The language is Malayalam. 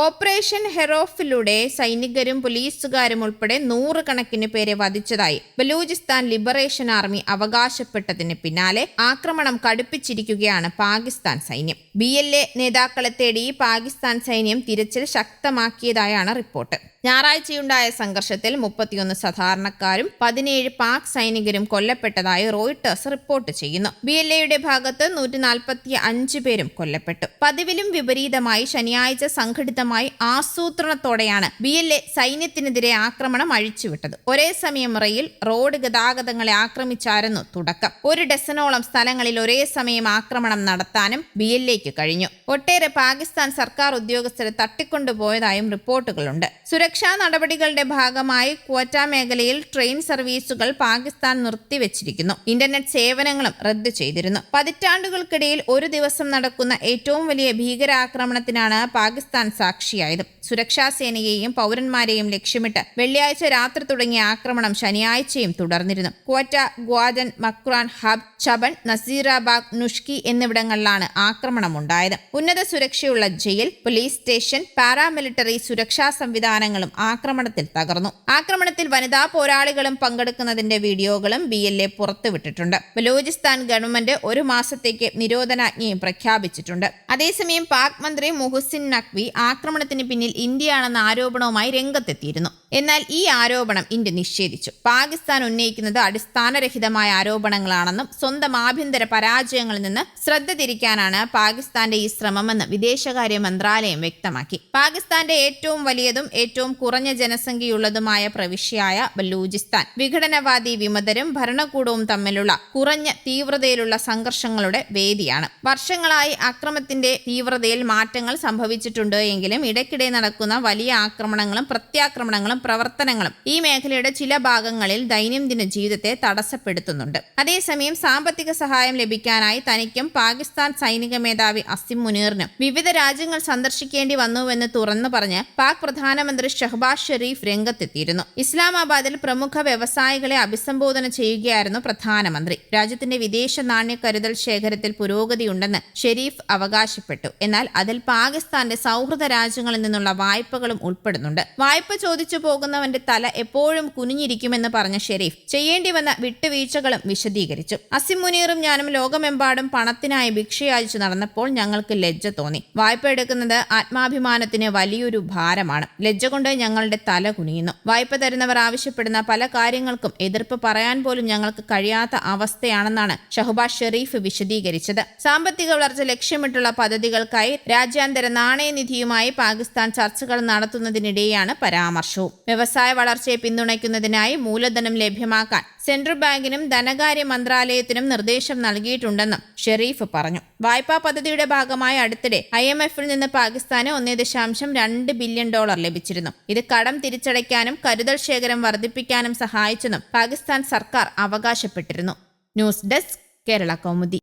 ഓപ്പറേഷൻ ഹെറോഫിലൂടെ സൈനികരും പോലീസുകാരും ഉൾപ്പെടെ നൂറുകണക്കിന് പേരെ വധിച്ചതായി ബലൂചിസ്ഥാൻ ലിബറേഷൻ ആർമി അവകാശപ്പെട്ടതിന് പിന്നാലെ ആക്രമണം കടുപ്പിച്ചിരിക്കുകയാണ് പാകിസ്ഥാൻ സൈന്യം. ബി എൽ എ നേതാക്കളെ തേടി പാകിസ്ഥാൻ സൈന്യം തിരച്ചിൽ ശക്തമാക്കിയതായാണ് റിപ്പോർട്ട്. ഞായറാഴ്ചയുണ്ടായ സംഘർഷത്തിൽ മുപ്പത്തിയൊന്ന് സാധാരണക്കാരും പതിനേഴ് പാക് സൈനികരും കൊല്ലപ്പെട്ടതായി റോയിട്ടേഴ്സ് റിപ്പോർട്ട് ചെയ്യുന്നു. ബി എൽ എയുടെ ഭാഗത്ത് നൂറ്റി നാൽപ്പത്തി അഞ്ച് പേരും കൊല്ലപ്പെട്ടു. പതിവിലും വിപരീതമായി ശനിയാഴ്ച സംഘടിതമായി ആസൂത്രണത്തോടെയാണ് ബി എൽ എ സൈന്യത്തിനെതിരെ ആക്രമണം അഴിച്ചുവിട്ടത്. ഒരേ സമയം റെയിൽ റോഡ് ഗതാഗതങ്ങളെ ആക്രമിച്ചായിരുന്നു തുടക്കം. ഒരു ഡസനോളം സ്ഥലങ്ങളിൽ ഒരേ സമയം ആക്രമണം നടത്താനും ബി എൽ എക്ക് കഴിഞ്ഞു. ഒട്ടേറെ പാകിസ്ഥാൻ സർക്കാർ ഉദ്യോഗസ്ഥരെ തട്ടിക്കൊണ്ടുപോയതായും റിപ്പോർട്ടുകളുണ്ട്. സുരക്ഷാ നടപടികളുടെ ഭാഗമായി ക്വറ്റ മേഖലയിൽ ട്രെയിൻ സർവീസുകൾ പാകിസ്ഥാൻ നിർത്തിവച്ചിരിക്കുന്നു. ഇന്റർനെറ്റ് സേവനങ്ങളും റദ്ദു ചെയ്തിരുന്നു. പതിറ്റാണ്ടുകൾക്കിടയിൽ ഒരു ദിവസം നടക്കുന്ന ഏറ്റവും വലിയ ഭീകരാക്രമണത്തിനാണ് പാകിസ്ഥാൻ സാക്ഷിയായത്. സുരക്ഷാസേനയെയും പൗരന്മാരെയും ലക്ഷ്യമിട്ട് വെള്ളിയാഴ്ച രാത്രി തുടങ്ങിയ ആക്രമണം ശനിയാഴ്ചയും തുടർന്നിരുന്നു. ക്വറ്റ ഗ്വാദൻ മക്രാൻ ഹബ് ചബൺ നസീറാബാഗ് നുഷ്കി എന്നിവിടങ്ങളിലാണ് ആക്രമണം ഉണ്ടായത്. ഉന്നത സുരക്ഷയുള്ള ജയിൽ പോലീസ് സ്റ്റേഷൻ പാരാമിലിറ്ററി സുരക്ഷാ സംവിധാനങ്ങളും ആക്രമണത്തിൽ തകർന്നു. ആക്രമണത്തിൽ വനിതാ പോരാളികളും പങ്കെടുക്കുന്നതിന്റെ വീഡിയോകളും ബി എൽ എ പുറത്തുവിട്ടിട്ടുണ്ട്. ബലൂചിസ്ഥാൻ ഗവൺമെന്റ് ഒരു മാസത്തേക്ക് നിരോധനാജ്ഞയും പ്രഖ്യാപിച്ചിട്ടുണ്ട്. അതേസമയം പാക് മന്ത്രി മുഹുസിൻ നഖ്വി ആക്രമണത്തിന് പിന്നിൽ ഇന്ത്യയാണെന്ന ആരോപണവുമായി രംഗത്തെത്തിയിരുന്നു എന്നാൽ ഈ ആരോപണം ഇന്ത്യ നിഷേധിച്ചു. പാകിസ്ഥാൻ ഉന്നയിക്കുന്നത് അടിസ്ഥാനരഹിതമായ ആരോപണങ്ങളാണെന്നും സ്വന്തം ആഭ്യന്തര പരാജയങ്ങളിൽ നിന്ന് ശ്രദ്ധ തിരിക്കാനാണ് പാകിസ്ഥാന്റെ ഈ ശ്രമമെന്ന് വിദേശകാര്യ മന്ത്രാലയം വ്യക്തമാക്കി. പാകിസ്ഥാന്റെ ഏറ്റവും വലിയതും ഏറ്റവും കുറഞ്ഞ ജനസംഖ്യയുള്ളതുമായ പ്രവിശ്യയായ ബലൂചിസ്ഥാൻ. വിഘടനവാദി വിമതരും ഭരണകൂടവും തമ്മിലുള്ള കുറഞ്ഞ തീവ്രതയിലുള്ള സംഘർഷങ്ങളുടെ വേദിയാണ്. വർഷങ്ങളായി അക്രമത്തിന്റെ തീവ്രതയിൽ മാറ്റങ്ങൾ സംഭവിച്ചിട്ടുണ്ട് എങ്കിലും ഇടയ്ക്കിടെ നടക്കുന്ന വലിയ ആക്രമണങ്ങളും പ്രത്യാക്രമണങ്ങളും പ്രവർത്തനങ്ങളും ഈ മേഖലയുടെ ചില ഭാഗങ്ങളിൽ ദൈനംദിന ജീവിതത്തെ തടസ്സപ്പെടുത്തുന്നുണ്ട്. അതേസമയം സാമ്പത്തിക സഹായം ലഭിക്കാനായി തനിക്കും പാകിസ്ഥാൻ സൈനിക മേധാവി അസിം മുനീറിനും വിവിധ രാജ്യങ്ങൾ സന്ദർശിക്കേണ്ടി വന്നുവെന്ന് തുറന്നു പറഞ്ഞ് പാക് പ്രധാനമന്ത്രി ഷഹബാസ് ഷെരീഫ് രംഗത്തെത്തിയിരുന്നു. ഇസ്ലാമാബാദിൽ പ്രമുഖ വ്യവസായികളെ അഭിസംബോധന ചെയ്യുകയായിരുന്നു പ്രധാനമന്ത്രി. രാജ്യത്തിന്റെ വിദേശ നാണ്യ കരുതൽ ശേഖരത്തിൽ പുരോഗതിയുണ്ടെന്ന് ഷെരീഫ് അവകാശപ്പെട്ടു. എന്നാൽ അതിൽ പാകിസ്ഥാന്റെ സൗഹൃദ രാജ്യങ്ങളിൽ നിന്നുള്ള വായ്പകളും ഉൾപ്പെടുന്നുണ്ട്. വായ്പ ചോദിച്ചു പോകുന്നവന്റെ തല എപ്പോഴും കുനിഞ്ഞിരിക്കുമെന്ന് പറഞ്ഞ ഷെരീഫ് ചെയ്യേണ്ടി വന്ന വിട്ടുവീഴ്ചകളും വിശദീകരിച്ചു. അസിം മുനീറും ഞാനും ലോകമെമ്പാടും പണത്തിനായി ഭിക്ഷയാചിച്ചു നടന്നപ്പോൾ ഞങ്ങൾക്ക് ലജ്ജ തോന്നി. വായ്പ എടുക്കുന്നത് ആത്മാഭിമാനത്തിന് വലിയൊരു ഭാരമാണ്. ലജ്ജ കൊണ്ട് ഞങ്ങളുടെ തല കുനിയുന്നു. വായ്പ തരുന്നവർ ആവശ്യപ്പെടുന്ന പല കാര്യങ്ങൾക്കും എതിർപ്പ് പറയാൻ പോലും ഞങ്ങൾക്ക് കഴിയാത്ത അവസ്ഥയാണെന്നാണ് ഷഹബാസ് ഷെരീഫ് വിശദീകരിച്ചത്. സാമ്പത്തിക വളർച്ച ലക്ഷ്യമിട്ടുള്ള പദ്ധതികൾക്കായി രാജ്യാന്തര നാണയനിധിയുമായി പാകിസ്ഥാൻ ചർച്ചകൾ നടത്തുന്നതിനിടെയാണ് പരാമർശവും. വ്യവസായ വളർച്ചയെ പിന്തുണയ്ക്കുന്നതിനായി മൂലധനം ലഭ്യമാക്കാൻ സെൻട്രൽ ബാങ്കിനും ധനകാര്യ മന്ത്രാലയത്തിനും നിർദ്ദേശം നൽകിയിട്ടുണ്ടെന്നും ഷെരീഫ് പറഞ്ഞു. വായ്പാ പദ്ധതിയുടെ ഭാഗമായ അടുത്തിടെ ഐ എം എഫിൽ നിന്ന് പാകിസ്ഥാന് ഒന്നേ ദശാംശം രണ്ട് ബില്യൺ ഡോളർ ലഭിച്ചിരുന്നു. ഇത് കടം തിരിച്ചടയ്ക്കാനും കരുതൽ ശേഖരം വർദ്ധിപ്പിക്കാനും സഹായിച്ചെന്നും പാകിസ്ഥാൻ സർക്കാർ അവകാശപ്പെട്ടിരുന്നു. News desk Kerala Kaumudi.